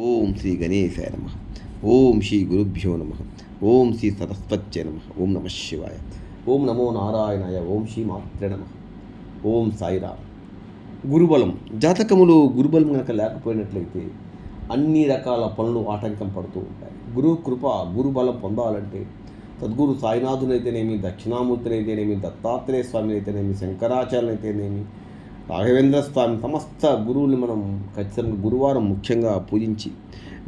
ఓం శ్రీ గణేశాయ నమ. ఓం శ్రీ గురుభ్యో నమ. ఓం శ్రీ సరస్వత్య నమ. ఓం నమ శివాయ. ఓం నమో నారాయణాయ. ఓం శ్రీ మాత్రే నమ. ఓం సాయిరామ్. గురుబలం. జాతకములో గురుబలం కనుక లేకపోయినట్లయితే అన్ని రకాల పనులు ఆటంకం పడుతూ ఉంటాయి. గురు కృప గురుబలం పొందాలంటే సద్గురు సాయినాథునైతేనేమి దక్షిణామూర్తినైతేనేమి దత్తాత్రేయ స్వామి అయితేనేమి శంకరాచార్యులు అయితేనేమి రాఘవేంద్ర స్వామి సమస్త గురువుని మనం ఖచ్చితంగా గురువారం ముఖ్యంగా పూజించి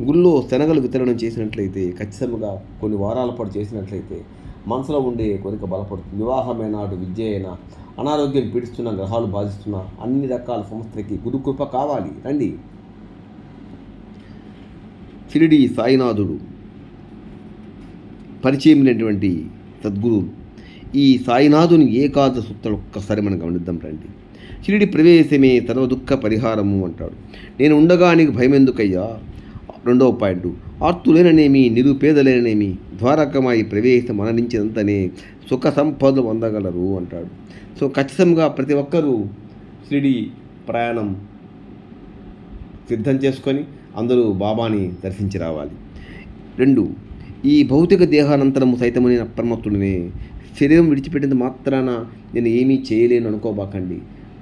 గుళ్ళో శనగలు వితరణం చేసినట్లయితే ఖచ్చితంగా కొన్ని వారాల పాటు చేసినట్లయితే మనసులో ఉండే కోరిక బలపడుతుంది. వివాహమైన నాడు విద్య అయినా అనారోగ్యం పీడిస్తున్న గ్రహాలు బాధిస్తున్న అన్ని రకాల సంస్థలకి గురుకృప కావాలి. రండి. షిరిడి సాయినాథుడు పరిచయమైనటువంటి సద్గురు ఈ సాయినాథుని ఏకాద సూత్రాలు ఒక్కసారి మనం గమనిద్దాం రండి. షిరిడి ప్రవేశమే తన దుఃఖ పరిహారము అంటాడు. నేను ఉండగా నీకు భయం ఎందుకయ్యా రెండవ పాయింట్. ఆర్తులేననేమి నిరుపేదలేననేమి ద్వారకమాయి ప్రవేశం మరణించినంతనే సుఖ సంపదలు పొందగలరు అంటాడు. సో ఖచ్చితంగా ప్రతి ఒక్కరూ షిరిడి ప్రయాణం సిద్ధం చేసుకొని అందరూ బాబాని దర్శించి రావాలి. రెండు ఈ భౌతిక దేహానంతరము సైతము నేను అప్రమత్తుడినే శరీరం విడిచిపెట్టినంత మాత్రాన నేను ఏమీ చేయలేను అనుకోబాకండి.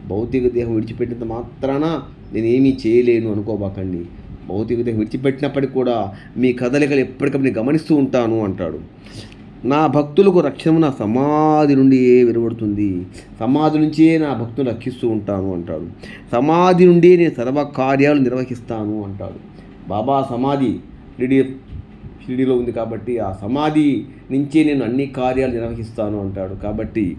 భౌతిక దేహం విడిచిపెట్టినంత మాత్రాన నేనేమీ చేయలేను అనుకోబాకండి. భౌతిక దేహం విడిచిపెట్టినప్పటికీ కూడా మీ కదలికలు ఎప్పటికప్పుడు నేను గమనిస్తూ ఉంటాను అంటాడు. నా భక్తులకు రక్షణ నా సమాధి నుండి వినబడుతుంది సమాధి నుంచే నా భక్తులు రక్షిస్తూ ఉంటాను అంటాడు. సమాధి నుండి నేను సర్వ కార్యాలు నిర్వహిస్తాను అంటాడు. బాబా సమాధి షిరిడి షిరిడిలో ఉంది కాబట్టి ఆ సమాధి నుంచే నేను అన్ని కార్యాలు నిర్వహిస్తాను అంటాడు. కాబట్టి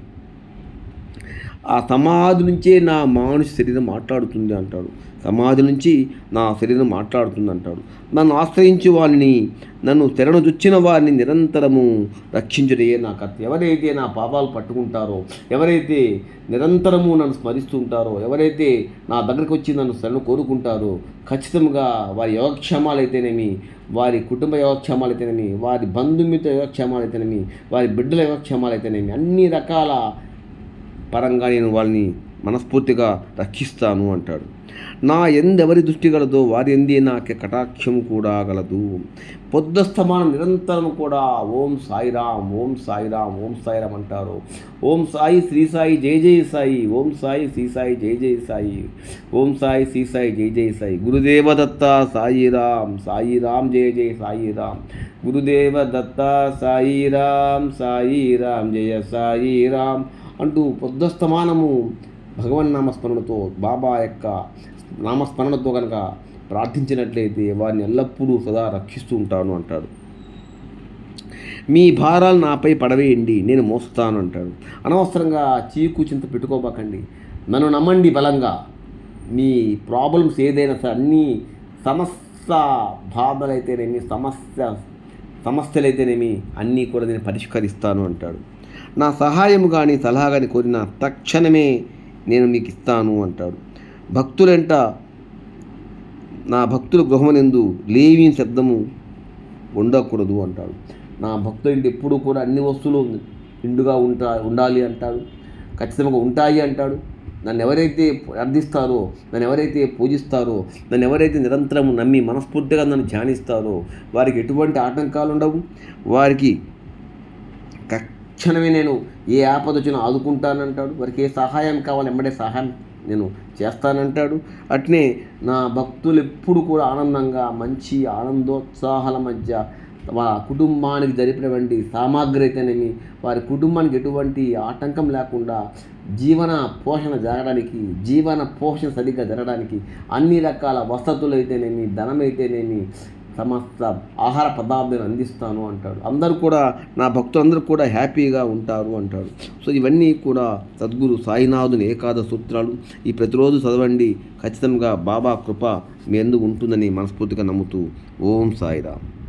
ఆ సమాధి నుంచే నా మానుష శరీరం మాట్లాడుతుంది అంటాడు. సమాధి నుంచి నా శరీరం మాట్లాడుతుంది అంటాడు. నన్ను ఆశ్రయించే వారిని నన్ను తెరను చుచ్చిన వారిని నిరంతరము రక్షించుడే నా కర్త. ఎవరైతే నా పాపాలు పట్టుకుంటారో ఎవరైతే నిరంతరము నన్ను స్మరిస్తూ ఉంటారో ఎవరైతే నా దగ్గరకు వచ్చి నన్ను శరణు కోరుకుంటారో ఖచ్చితంగా వారి యోగక్షేమాలైతేనేమి వారి కుటుంబ యోగక్షేమాలైతేనేమి వారి బంధుమిత్ర యోగక్షేమాలైతేనేమి వారి బిడ్డల యోగక్షేమాలైతేనేమి అన్ని రకాల పరంగా నేను వాళ్ళని మనస్ఫూర్తిగా రక్షిస్తాను అంటాడు. నా ఎందెవరి దృష్టి గలదో వారి ఎందే నాకే కటాక్షం కూడా గలదు. పొద్దుస్తమానం నిరంతరం కూడా ఓం సాయిరామ్ ఓం సాయిరామ్ ఓం సాయిరామ్ అంటారు. ఓం సాయి శ్రీ సాయి జై జై సాయి ఓం సాయి శ్రీ సాయి జై జై సాయి ఓం సాయి శ్రీ సాయి జై జై సాయి. గురుదేవ దత్త సాయిరామ్ సాయిరామ్ జయ జయ సాయిరామ్ గురుదేవ దత్త సాయిరామ్ సాయిరామ్ జయ సాయిరామ్ అంటూ పొద్దుస్తమానము భగవన్ నామస్మరణతో బాబా యొక్క నామస్మరణతో కనుక ప్రార్థించినట్లయితే వారిని ఎల్లప్పుడూ సదా రక్షిస్తూ ఉంటాను అంటాడు. మీ భారాలు నాపై పడవేయండి నేను మోస్తాను అంటాడు. అనవసరంగా చీకు చింత పెట్టుకోబాకండి. నన్ను నమ్మండి బలంగా. మీ ప్రాబ్లమ్స్ ఏదైనా సరే అన్నీ సమస్య బాధలైతేనేమి సమస్య సమస్యలైతేనేమి అన్నీ కూడా నేను పరిష్కరిస్తాను అంటాడు. నా సహాయము కానీ సలహా కానీ కోరిన తక్షణమే నేను మీకు ఇస్తాను అంటాడు. భక్తులంట నా భక్తుల గృహమనందు లేవి శబ్దము ఉండకూడదు అంటాడు. నా భక్తులంటే ఎప్పుడూ కూడా అన్ని వస్తువులు నిండుగా ఉంటా ఉండాలి అంటాడు. ఖచ్చితంగా ఉంటాయి అంటాడు. నన్ను ఎవరైతే అర్థిస్తారో నన్ను ఎవరైతే పూజిస్తారో నన్ను ఎవరైతే నిరంతరం నమ్మి మనస్ఫూర్తిగా నన్ను ధ్యానిస్తారో వారికి ఎటువంటి ఆటంకాలు ఉండవు. వారికి తక్షణమే నేను ఏ ఆపద వచ్చినా ఆదుకుంటానంటాడు. వారికి ఏ సహాయం కావాలి ఎంబడే సహాయం నేను చేస్తానంటాడు. అట్నే నా భక్తులు ఎప్పుడు కూడా ఆనందంగా మంచి ఆనందోత్సాహాల మధ్య వా కుటుంబానికి జరిపినటువంటి సామాగ్రి అయితేనేమి వారి కుటుంబానికి ఎటువంటి ఆటంకం లేకుండా జీవన పోషణ జరగడానికి జీవన పోషణ సరిగ్గా జరగడానికి అన్ని రకాల వసతులు అయితేనేమి ధనం అయితేనేమి సమస్త ఆహార పదార్థాన్ని అందిస్తాను అంటాడు. అందరూ కూడా నా భక్తులందరూ కూడా హ్యాపీగా ఉంటారు అంటాడు. సో ఇవన్నీ కూడా సద్గురు సాయినాథుని ఏకాద సూత్రాలు. ఈ ప్రతిరోజు చదవండి. ఖచ్చితంగా బాబా కృప మీ ఎందు ఉంటుందని మనస్ఫూర్తిగా నమ్ముతూ ఓం సాయిరామ్.